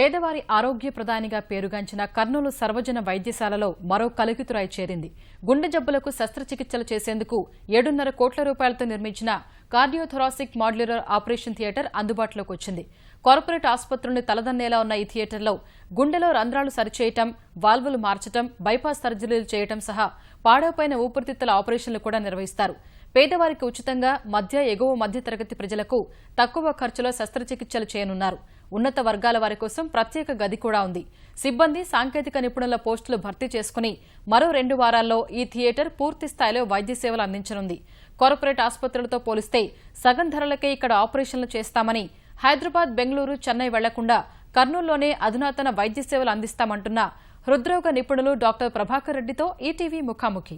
పేదవారి ఆరోగ్య ప్రధానిగా పేరుగాంచిన కర్నూలు సర్వజన వైద్యశాలలో మరో కలుగుతురాయి చేరింది. గుండె జబ్బులకు శస్త్రచికిత్సలు చేసేందుకు ఏడున్నర కోట్ల రూపాయలతో నిర్మించిన కార్డియోథొరాసిక్ మాడ్యులర్ ఆపరేషన్ థియేటర్ అందుబాటులోకి వచ్చింది. కార్పొరేట్ ఆసుపత్రుల్ని తలదన్నేలా ఉన్న ఈ థియేటర్లో గుండెలో రంధ్రాలు సరిచేయటం వాల్వులు మార్చటం బైపాస్ సర్జరీలు చేయటం సహా పాడవపైన ఊపిరితిత్తుల ఆపరేషన్లు కూడా నిర్వహిస్తారు. పేదవారికి ఉచితంగా మధ్య ఎగువ మధ్య తరగతి ప్రజలకు తక్కువ ఖర్చులో శస్త్రచికిత్సలు చేయనున్నారు. ఉన్నత వర్గాల వారి కోసం ప్రత్యేక గది కూడా ఉంది. సిబ్బంది సాంకేతిక నిపుణుల పోస్టులు భర్తీ చేసుకుని మరో రెండు వారాల్లో ఈ థియేటర్ పూర్తి స్థాయిలో వైద్య సేవలు అందించనుంది. కార్పొరేట్ ఆసుపత్రులతో పోలిస్తే సగం ధరలకే ఇక్కడ ఆపరేషన్లు చేస్తామని హైదరాబాద్ బెంగళూరు చెన్నై వెళ్ళకుండా కర్నూలులోనే అధునాతన వైద్య సేవలు అందిస్తామంటున్న హృద్రోగ నిపుణులు డాక్టర్ ప్రభాకర్ రెడ్డితో ఈటీవీ ముఖాముఖి.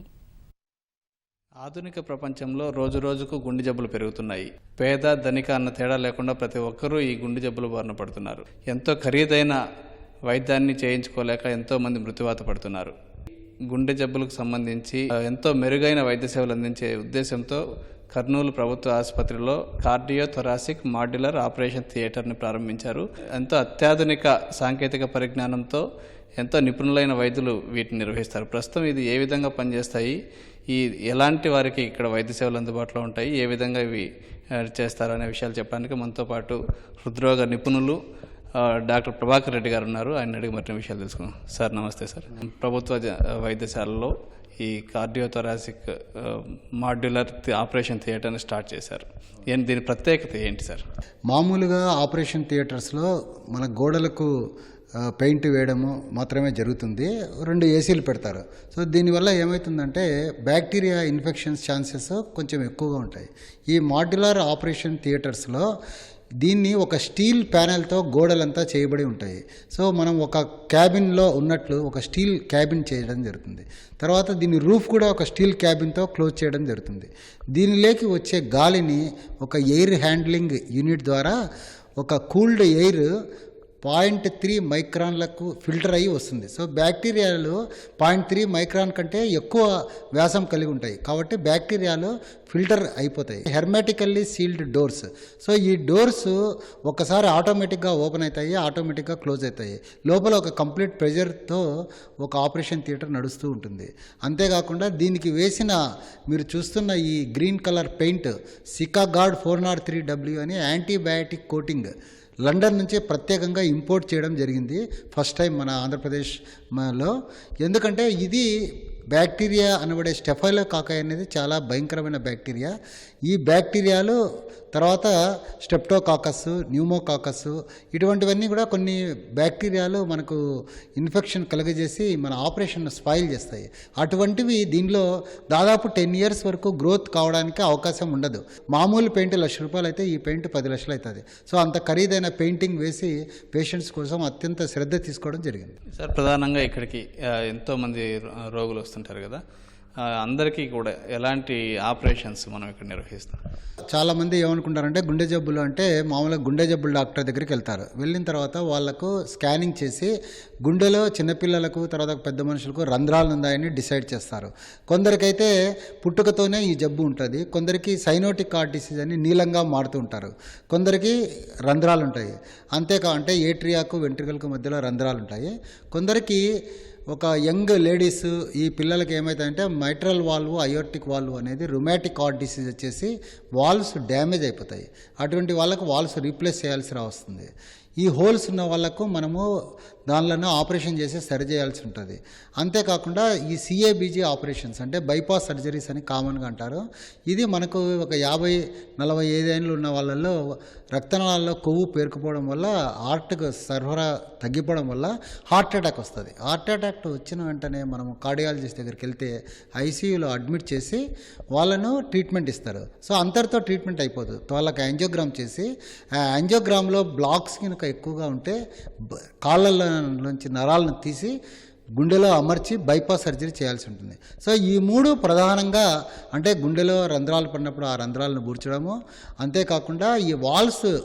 ఆధునిక ప్రపంచంలో రోజు రోజుకు గుండె జబ్బులు పెరుగుతున్నాయి. పేద ధనిక అన్న తేడా లేకుండా ప్రతి ఒక్కరూ ఈ గుండె జబ్బులు బారిన పడుతున్నారు. ఎంతో ఖరీదైన వైద్యాన్ని చేయించుకోలేక ఎంతో మంది మృత్యువాత పడుతున్నారు. గుండె జబ్బులకు సంబంధించి ఎంతో మెరుగైన వైద్య సేవలు అందించే ఉద్దేశంతో కర్నూలు ప్రభుత్వ ఆసుపత్రిలో కార్డియో థొరాసిక్ మాడ్యులర్ ఆపరేషన్ థియేటర్ని ప్రారంభించారు. ఎంతో అత్యాధునిక సాంకేతిక పరిజ్ఞానంతో ఎంతో నిపుణులైన వైద్యులు వీటిని నిర్వహిస్తారు. ప్రస్తుతం ఇది ఏ విధంగా పనిచేస్తాయి? ఈ ఎలాంటి వారికి ఇక్కడ వైద్య సేవలు అందుబాటులో ఉంటాయి? ఏ విధంగా ఇవి చేస్తారనే చేస్తారు అనే విషయాలు చెప్పడానికి మనతో పాటు హృద్రోగ నిపుణులు డాక్టర్ ప్రభాకర్ రెడ్డి గారు ఉన్నారు. ఆయన అడిగి మరిన్ని విషయాలు తెలుసుకున్నాం సార్ నమస్తే సార్. ప్రభుత్వ వైద్యశాలలో ఈ కార్డియోథొరాసిక్ మాడ్యులర్ ఆపరేషన్ థియేటర్ని స్టార్ట్ చేశారు. ఏంటి దీని ప్రత్యేకత ఏంటి సార్? మామూలుగా ఆపరేషన్ థియేటర్స్లో మన గోడలకు పెయింట్ వేయడము మాత్రమే జరుగుతుంది. రెండు ఏసీలు పెడతారు. సో దీనివల్ల ఏమవుతుందంటే బ్యాక్టీరియా ఇన్ఫెక్షన్స్ ఛాన్సెస్ కొంచెం ఎక్కువగా ఉంటాయి. ఈ మాడ్యులర్ ఆపరేషన్ థియేటర్స్లో దీన్ని ఒక స్టీల్ ప్యానెల్తో గోడలంతా చేయబడి ఉంటాయి. సో మనం ఒక క్యాబిన్లో ఉన్నట్లు ఒక స్టీల్ క్యాబిన్ చేయడం జరుగుతుంది. తర్వాత దీని రూఫ్ కూడా ఒక స్టీల్ క్యాబిన్తో క్లోజ్ చేయడం జరుగుతుంది. దీనిలోకి వచ్చే గాలిని ఒక ఎయిర్ హ్యాండ్లింగ్ యూనిట్ ద్వారా ఒక కూల్డ్ ఎయిర్ పాయింట్ త్రీ మైక్రాన్లకు ఫిల్టర్ అయ్యి వస్తుంది. సో బ్యాక్టీరియాలు పాయింట్ త్రీ మైక్రాన్ కంటే ఎక్కువ వ్యాసం కలిగి ఉంటాయి. కాబట్టి బ్యాక్టీరియాలు ఫిల్టర్ అయిపోతాయి. Hermetically sealed doors. సో ఈ డోర్స్ ఒకసారి ఆటోమేటిక్గా ఓపెన్ అవుతాయి ఆటోమేటిక్గా క్లోజ్ అవుతాయి. లోపల ఒక కంప్లీట్ ప్రెజర్తో ఒక ఆపరేషన్ థియేటర్ నడుస్తూ ఉంటుంది. అంతేకాకుండా దీనికి వేసిన మీరు చూస్తున్న ఈ green colour paint Sika guard four nought three W అని యాంటీబయాటిక్ కోటింగ్ లండన్ నుంచే ప్రత్యేకంగా ఇంపోర్ట్ చేయడం జరిగింది. ఫస్ట్ టైం మన ఆంధ్రప్రదేశ్లో ఎందుకంటే ఇది బ్యాక్టీరియా అనబడే స్టెఫైలో కాకాయ అనేది చాలా భయంకరమైన బ్యాక్టీరియా. ఈ బ్యాక్టీరియాలు తర్వాత స్టెప్టోకాకస్ న్యూమోకాకస్ ఇటువంటివన్నీ కూడా కొన్ని బ్యాక్టీరియాలు మనకు ఇన్ఫెక్షన్ కలుగజేసి మన ఆపరేషన్ స్పాయిల్ చేస్తాయి. అటువంటివి దీనిలో దాదాపు టెన్ ఇయర్స్ వరకు గ్రోత్ కావడానికి అవకాశం ఉండదు. మామూలు పెయింట్ లక్ష రూపాయలు అయితే ఈ పెయింట్ పది లక్షలు అవుతుంది. సో అంత ఖరీదైన పెయింటింగ్ వేసి పేషెంట్స్ కోసం అత్యంత శ్రద్ధ తీసుకోవడం జరిగింది. సార్ ప్రధానంగా ఇక్కడికి ఎంతోమంది రో- రోగులు వస్తుంటారు కదా. అందరికీ కూడా ఎలాంటి ఆపరేషన్స్ మనం ఇక్కడ నిర్వహిస్తాం? చాలామంది ఏమనుకుంటారంటే గుండె జబ్బులు అంటే మామూలుగా గుండె జబ్బులు డాక్టర్ దగ్గరికి వెళ్తారు. వెళ్ళిన తర్వాత వాళ్ళకు స్కానింగ్ చేసి గుండెలో చిన్నపిల్లలకు తర్వాత పెద్ద మనుషులకు రంధ్రాలు ఉన్నాయని డిసైడ్ చేస్తారు. కొందరికైతే పుట్టుకతోనే ఈ జబ్బు ఉంటుంది. కొందరికి సైనోటిక్ హార్ట్ డిసీజ్ అని నీలంగా మారుతూ ఉంటారు. కొందరికి రంధ్రాలు ఉంటాయి. అంతేకా అంటే ఏట్రియాకు వెంట్రుకలకు మధ్యలో రంధ్రాలు ఉంటాయి. కొందరికి ఒక యంగ్ లేడీస్ ఈ పిల్లలకి ఏమవుతాయంటే మైట్రల్ వాల్వ్ అయోర్టిక్ వాల్వ్ అనేది రుమాటిక్ హార్ట్ డిసీజ్ వచ్చేసి వాల్వ్స్ డ్యామేజ్ అయిపోతాయి. అటువంటి వాళ్ళకు వాల్వ్స్ రీప్లేస్ చేయాల్సి వస్తుంది ఈ హోల్స్ ఉన్న వాళ్ళకు మనము దానిలోనే ఆపరేషన్ చేసి సరి చేయాల్సి ఉంటుంది. అంతేకాకుండా ఈ సిఏబీజీ ఆపరేషన్స్ అంటే బైపాస్ సర్జరీస్ అని కామన్గా అంటారు. ఇది మనకు ఒక యాభై నలభై ఐదేళ్ళు ఉన్న వాళ్ళల్లో రక్తనాళాల్లో కొవ్వు పేరుకుపోవడం వల్ల హార్ట్కు సరఫరా తగ్గిపోవడం వల్ల హార్ట్ అటాక్ వస్తుంది. హార్ట్ అటాక్ వచ్చిన వెంటనే మనం కార్డియాలజిస్ట్ దగ్గరికి వెళ్తే ఐసీయూలో అడ్మిట్ చేసి వాళ్ళను ట్రీట్మెంట్ ఇస్తారు. సో అంతటితో ట్రీట్మెంట్ అయిపోదు. వాళ్ళకి యాంజియోగ్రామ్ చేసి ఆ యాంజియోగ్రామ్లో బ్లాక్స్ కనుక ఎక్కువగా ఉంటే కాళ్ళల్లో నుంచి నరాలను తీసి గుండెలో అమర్చి బైపాస్ సర్జరీ చేయాల్సి ఉంటుంది. సో ఈ మూడు ప్రధానంగా అంటే గుండెలో రంధ్రాలు పడినప్పుడు ఆ రంధ్రాలను బూర్చడము అంతేకాకుండా ఈ వాల్స్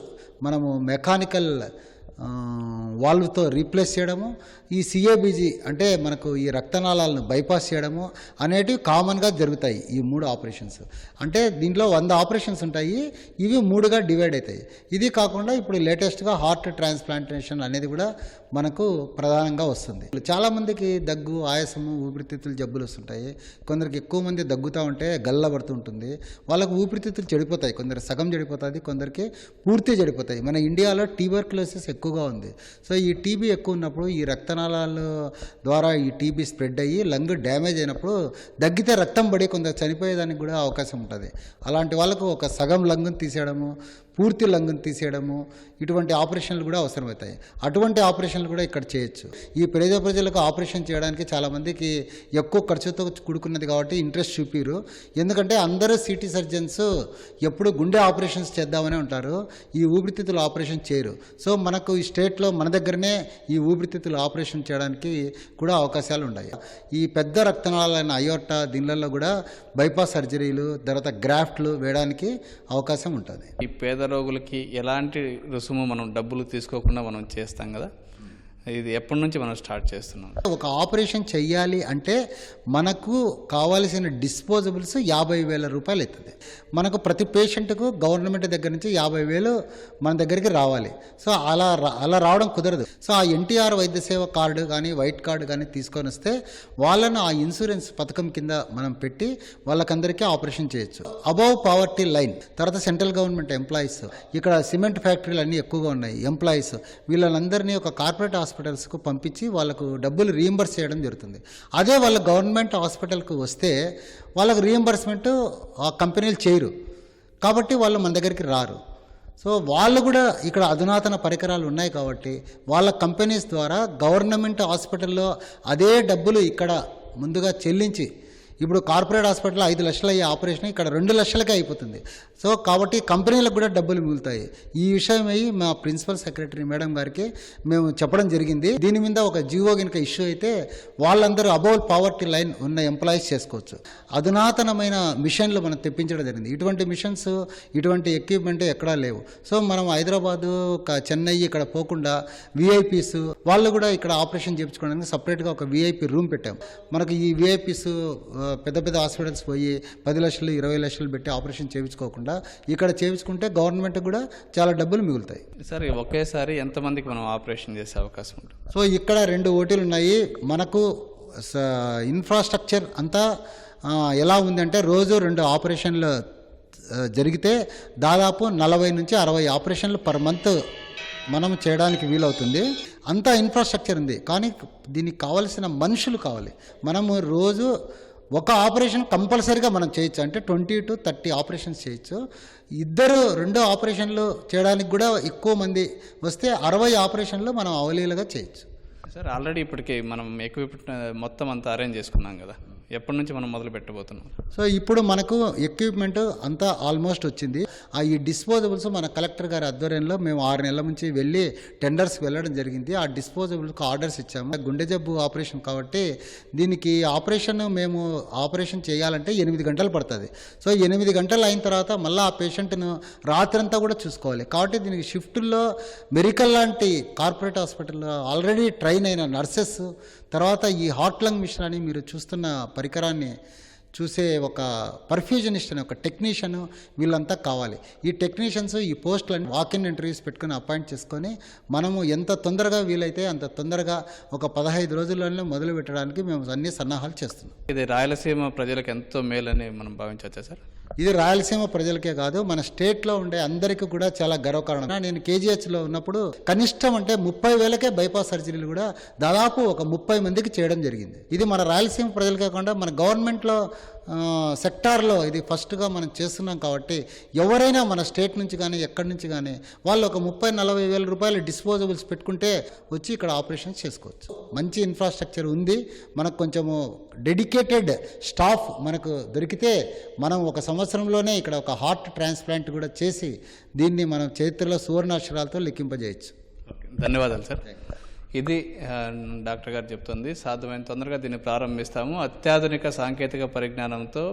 మనము మెకానికల్ వాల్వ్తో రీప్లేస్ చేయడము ఈ సిఏబీజీ అంటే మనకు ఈ రక్తనాళాలను బైపాస్ చేయడము అనేటివి కామన్గా జరుగుతాయి ఈ మూడు ఆపరేషన్స్. అంటే దీంట్లో వంద ఆపరేషన్స్ ఉంటాయి ఇవి మూడుగా డివైడ్ అవుతాయి. ఇది కాకుండా ఇప్పుడు లేటెస్ట్గా హార్ట్ ట్రాన్స్ప్లాంటేషన్ అనేది కూడా మనకు ప్రధానంగా వస్తుంది. చాలామందికి దగ్గు ఆయాసము ఊపిరితిత్తులు జబ్బులు వస్తుంటాయి. కొందరికి ఎక్కువ మంది దగ్గుతూ ఉంటే గల్లబడుతూ ఉంటుంది. వాళ్ళకు ఊపిరితిత్తులు చెడిపోతాయి. కొందరు సగం చెడిపోతుంది కొందరికి పూర్తి చెడిపోతాయి. మన ఇండియాలో ట్యూబర్క్లోసిస్ ఎక్కువగా ఉంది. సో ఈ టీబీ ఎక్కువ ఉన్నప్పుడు ఈ రక్తనాళాల ద్వారా ఈ టీబీ స్ప్రెడ్ అయ్యి లంగ్ డ్యామేజ్ అయినప్పుడు దగ్గితే రక్తం పడి కొందరు చనిపోయేదానికి కూడా అవకాశం ఉంటుంది. అలాంటి వాళ్ళకు ఒక సగం లంగ్ను తీసేయడము పూర్తి లంగును తీసేయడము ఇటువంటి ఆపరేషన్లు కూడా అవసరమవుతాయి. అటువంటి ఆపరేషన్లు కూడా ఇక్కడ చేయొచ్చు. ఈ పేద ప్రజలకు ఆపరేషన్ చేయడానికి చాలామందికి ఎక్కువ ఖర్చుతో కూడుకున్నది కాబట్టి ఇంట్రెస్ట్ చూపిరు. ఎందుకంటే అందరూ సిటీ సర్జన్స్ ఎప్పుడు గుండె ఆపరేషన్స్ చేద్దామనే ఉంటారు. ఈ ఊపిరితిత్తుల ఆపరేషన్ చేయరు. సో మనకు ఈ స్టేట్లో మన దగ్గరనే ఈ ఊపిరితిత్తుల ఆపరేషన్ చేయడానికి కూడా అవకాశాలు ఉన్నాయి. ఈ పెద్ద రక్తనాళాలైన అయోర్టా దీనిలలో కూడా బైపాస్ సర్జరీలు తర్వాత గ్రాఫ్ట్లు వేయడానికి అవకాశం ఉంటుంది. ఈ పేద రోగులకి ఎలాంటి రుసుము మనం డబ్బులు తీసుకోకుండా మనం చేస్తాం కదా? ఇది ఎప్పటి నుంచి మనం స్టార్ట్ చేస్తున్నాం? ఒక ఆపరేషన్ చెయ్యాలి అంటే మనకు కావాల్సిన డిస్పోజబుల్స్ యాభై వేల రూపాయలు అవుతుంది. మనకు ప్రతి పేషెంట్కు గవర్నమెంట్ దగ్గర నుంచి యాభై వేలు మన దగ్గరికి రావాలి. సో అలా అలా రావడం కుదరదు. సో ఆ ఎన్టీఆర్ వైద్య సేవ కార్డు కానీ వైట్ కార్డు కానీ తీసుకొని వస్తే వాళ్ళను ఆ ఇన్సూరెన్స్ పథకం కింద మనం పెట్టి వాళ్ళకందరికీ ఆపరేషన్ చేయొచ్చు. అబౌవ్ పావర్టీ లైన్ తర్వాత సెంట్రల్ గవర్నమెంట్ ఎంప్లాయీస్ ఇక్కడ సిమెంట్ ఫ్యాక్టరీలు అన్నీ ఎక్కువగా ఉన్నాయి. ఎంప్లాయీస్ వీళ్ళందరినీ ఒక కార్పొరేట్ హాస్పిటల్స్కు పంపించి వాళ్ళకు డబ్బులు రీయింబర్స్ చేయడం జరుగుతుంది. అదే వాళ్ళ గవర్నమెంట్ హాస్పిటల్కి వస్తే వాళ్ళకు రీయింబర్స్మెంట్ ఆ కంపెనీలు చేయరు. కాబట్టి వాళ్ళు మన దగ్గరికి రారు. సో వాళ్ళు కూడా ఇక్కడ అధునాతన పరికరాలు ఉన్నాయి కాబట్టి వాళ్ళ కంపెనీస్ ద్వారా గవర్నమెంట్ హాస్పిటల్లో అదే డబ్బులు ఇక్కడ ముందుగా చెల్లించి ఇప్పుడు కార్పొరేట్ హాస్పిటల్ ఐదు లక్షలు అయ్యే ఆపరేషన్ ఇక్కడ రెండు లక్షలకే అయిపోతుంది. సో కాబట్టి కంపెనీలకు కూడా డబ్బులు మిగులుతాయి. ఈ విషయం మా ప్రిన్సిపల్ సెక్రటరీ మేడం గారికి మేము చెప్పడం జరిగింది. దీని మీద ఒక జీవో కనుక ఇష్యూ అయితే వాళ్ళందరూ అబౌవ్ పావర్టీ లైన్ ఉన్న ఎంప్లాయీస్ చేసుకోవచ్చు. అధునాతనమైన మిషన్లు మనం తెప్పించడం జరిగింది. ఇటువంటి మిషన్స్ ఇటువంటి ఎక్విప్మెంట్ ఎక్కడా లేవు. సో మనం హైదరాబాదు చెన్నై ఇక్కడ పోకుండా విఐపీస్ వాళ్ళు కూడా ఇక్కడ ఆపరేషన్ చేయించుకోవడానికి సపరేట్గా ఒక విఐపీ రూమ్ పెట్టాం. మనకు ఈ విఐపీస్ పెద్ద పెద్ద హాస్పిటల్స్ పోయి పది లక్షలు ఇరవై లక్షలు పెట్టి ఆపరేషన్ చేయించుకోకుండా ఇక్కడ చేయించుకుంటే గవర్నమెంట్ కూడా చాలా డబ్బులు మిగులుతాయి. సార్ ఒకేసారి ఎంతమందికి మనం ఆపరేషన్ చేసే అవకాశం ఉంటుంది? సో ఇక్కడ రెండు ఓటీలు ఉన్నాయి. మనకు ఇన్ఫ్రాస్ట్రక్చర్ అంతా ఎలా ఉందంటే రోజు రెండు ఆపరేషన్లు జరిగితే దాదాపు నలభై నుంచి అరవై ఆపరేషన్లు పర్ మంత్ మనం చేయడానికి వీలవుతుంది. అంతా ఇన్ఫ్రాస్ట్రక్చర్ ఉంది. కానీ దీనికి కావలసిన మనుషులు కావాలి. మనము రోజు ఒక ఆపరేషన్ కంపల్సరీగా మనం చేయొచ్చు. అంటే ట్వంటీ టు థర్టీ ఆపరేషన్స్ చేయొచ్చు. ఇద్దరు రెండు ఆపరేషన్లు చేయడానికి కూడా ఎక్కువ మంది వస్తే అరవై ఆపరేషన్లు మనం అవలీలుగా చేయొచ్చు. సార్ ఆల్రెడీ ఇప్పటికి మనం ఎక్విప్మెంట్ మొత్తం అంతా అరేంజ్ చేసుకున్నాం కదా. ఎప్పటి నుంచి మనం మొదలు పెట్టబోతున్నాం. సో ఇప్పుడు మనకు ఎక్విప్మెంట్ అంతా ఆల్మోస్ట్ వచ్చింది. ఆ ఈ డిస్పోజబుల్స్ మన కలెక్టర్ గారి ఆధ్వర్యంలో మేము ఆరు నెలల నుంచి వెళ్ళి టెండర్స్కి వెళ్ళడం జరిగింది. ఆ డిస్పోజబుల్కి ఆర్డర్స్ ఇచ్చాము. గుండె జబ్బు ఆపరేషన్ కాబట్టి దీనికి ఆపరేషన్ మేము ఆపరేషన్ చేయాలంటే ఎనిమిది గంటలు పడుతుంది. సో ఎనిమిది గంటలు అయిన తర్వాత మళ్ళీ ఆ పేషెంట్ను రాత్రంతా కూడా చూసుకోవాలి. కాబట్టి దీనికి షిఫ్ట్లో మెరికల్ లాంటి కార్పొరేట్ హాస్పిటల్లో ఆల్రెడీ ట్రైన్ అయిన నర్సెస్ తర్వాత ఈ హార్ట్ లంగ్ మిషన్ అని మీరు చూస్తున్న పరికరాన్ని చూసే ఒక పర్ఫ్యూజనిస్ట్ అని ఒక టెక్నీషియన్ వీళ్ళంతా కావాలి. ఈ టెక్నీషియన్స్ ఈ పోస్టులని వాకిన్ ఇంటర్వ్యూస్ పెట్టుకుని అపాయింట్ చేసుకొని మనము ఎంత తొందరగా వీలైతే అంత తొందరగా ఒక పదహైదు రోజుల్లోనే మొదలు పెట్టడానికి మేము అన్ని సన్నాహాలు చేస్తున్నాం. ఇది రాయలసీమ ప్రజలకు ఎంతో మేలని మనం భావించవచ్చా సార్? ఇది రాయలసీమ ప్రజలకే కాదు మన స్టేట్లో ఉండే అందరికీ కూడా చాలా గర్వకారణం. నేను కేజీహెచ్లో ఉన్నప్పుడు కనిష్టం అంటే ముప్పై వేలకే బైపాస్ సర్జరీలు కూడా దాదాపు ఒక ముప్పై మందికి చేయడం జరిగింది. ఇది మన రాయలసీమ ప్రజలకే కాకుండా మన గవర్నమెంట్లో సెక్టార్లో ఇది ఫస్ట్గా మనం చేస్తున్నాం కాబట్టి ఎవరైనా మన స్టేట్ నుంచి కానీ ఎక్కడి నుంచి కానీ వాళ్ళు ఒక ముప్పై నలభై వేల రూపాయలు డిస్పోజబుల్స్ పెట్టుకుంటే వచ్చి ఇక్కడ ఆపరేషన్ చేసుకోవచ్చు. మంచి ఇన్ఫ్రాస్ట్రక్చర్ ఉంది. మనకు కొంచెము డెడికేటెడ్ స్టాఫ్ మనకు దొరికితే మనం ఒక సంవత్సరంలోనే ఇక్కడ ఒక హార్ట్ ట్రాన్స్ప్లాంట్ కూడా చేసి దీన్ని మనం చరిత్రలో సువర్ణాక్షరాలతో లెక్కింపజేయచ్చు. ధన్యవాదాలు సార్. ఇది డాక్టర్ గారు చెప్తుంది. సాధ్యమైన తొందరగా దీన్ని ప్రారంభిస్తాము. అత్యాధునిక సాంకేతిక పరిజ్ఞానంతో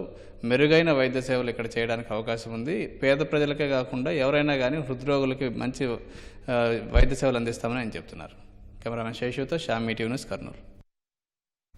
మెరుగైన వైద్య సేవలు ఇక్కడ చేయడానికి అవకాశం ఉంది. పేద ప్రజలకే కాకుండా ఎవరైనా కానీ హృద్రోగులకి మంచి వైద్య సేవలు అందిస్తామని ఆయన చెప్తున్నారు. కెమెరామెన్ శేషుతో శ్యామ్ టీవీ న్యూస్ కర్నూలు.